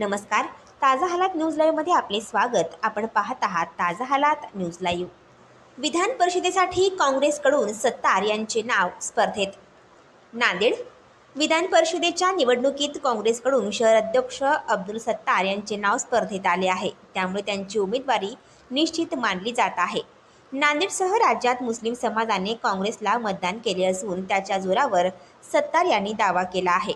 नमस्कार. ताजा हालात न्यूज लाईव्हमध्ये आपले स्वागत. आपण पाहत आहात ताजा हालात न्यूज लाईव्ह. विधान परिषदेसाठी काँग्रेसकडून सत्तार यांचे नाव स्पर्धेत. नांदेड विधान परिषदेच्या निवडणुकीत काँग्रेसकडून शहर अध्यक्ष अब्दुल सत्तार यांचे नाव स्पर्धेत आले आहे. त्यामुळे त्यांची उमेदवारी निश्चित मानली जात आहे. नांदेडसह राज्यात मुस्लिम समाजाने काँग्रेसला मतदान केले असून त्याच्या जोरावर सत्तार यांनी दावा केला आहे.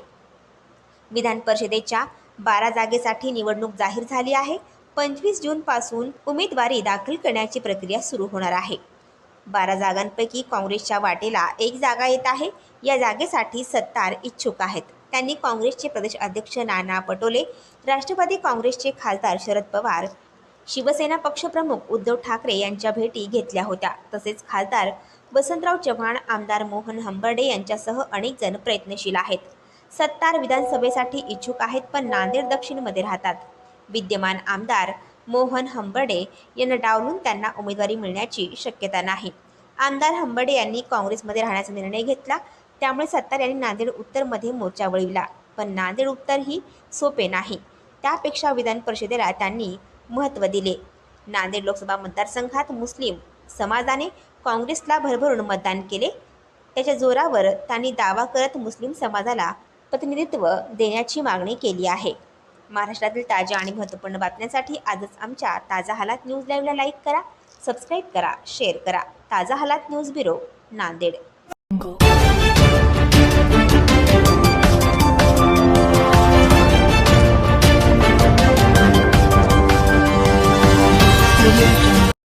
विधान परिषदेच्या बारा जागेसाठी निवडणूक जाहीर झाली आहे. पंचवीस जूनपासून उमेदवारी दाखल करण्याची प्रक्रिया सुरू होणार आहे. बारा जागांपैकी काँग्रेसच्या वाटेला एक जागा येत आहे. या जागेसाठी सत्तार इच्छुक आहेत. त्यांनी काँग्रेसचे प्रदेश अध्यक्ष नाना पटोले राष्ट्रवादी काँग्रेसचे खासदार शरद पवार शिवसेना पक्षप्रमुख उद्धव ठाकरे यांच्या भेटी घेतल्या होत्या. तसेच खासदार वसंतराव चव्हाण आमदार मोहन हंबर्डे यांच्यासह अनेक जण प्रयत्नशील आहेत. सत्तार विधानसभेसाठी इच्छुक आहेत पण नांदेड दक्षिणमध्ये राहतात. विद्यमान आमदार मोहन हंबर्डे यांना डावलून त्यांना उमेदवारी मिळण्याची शक्यता नाही. आमदार हंबर्डे यांनी काँग्रेसमध्ये राहण्याचा निर्णय घेतला त्यामुळे सत्तार यांनी नांदेड उत्तरमध्ये मोर्चा वळविला. पण नांदेड उत्तर ही सोपे नाही. त्यापेक्षा विधान परिषदेला त्यांनी महत्त्व दिले. नांदेड लोकसभा मतदारसंघात मुस्लिम समाजाने काँग्रेसला भरभरून मतदान केले. त्याच्या जोरावर त्यांनी दावा करत मुस्लिम समाजाला प्रतिनिधित्व देण्याची मागणी केली आहे. महाराष्ट्रातील ताज्या आणि महत्त्वपूर्ण बातम्यांसाठी आजच आमच्या ताजा हालात न्यूज लाईव्हला लाईक करा सबस्क्राईब करा शेअर करा. ताजा हालात न्यूज ब्युरो नांदेड.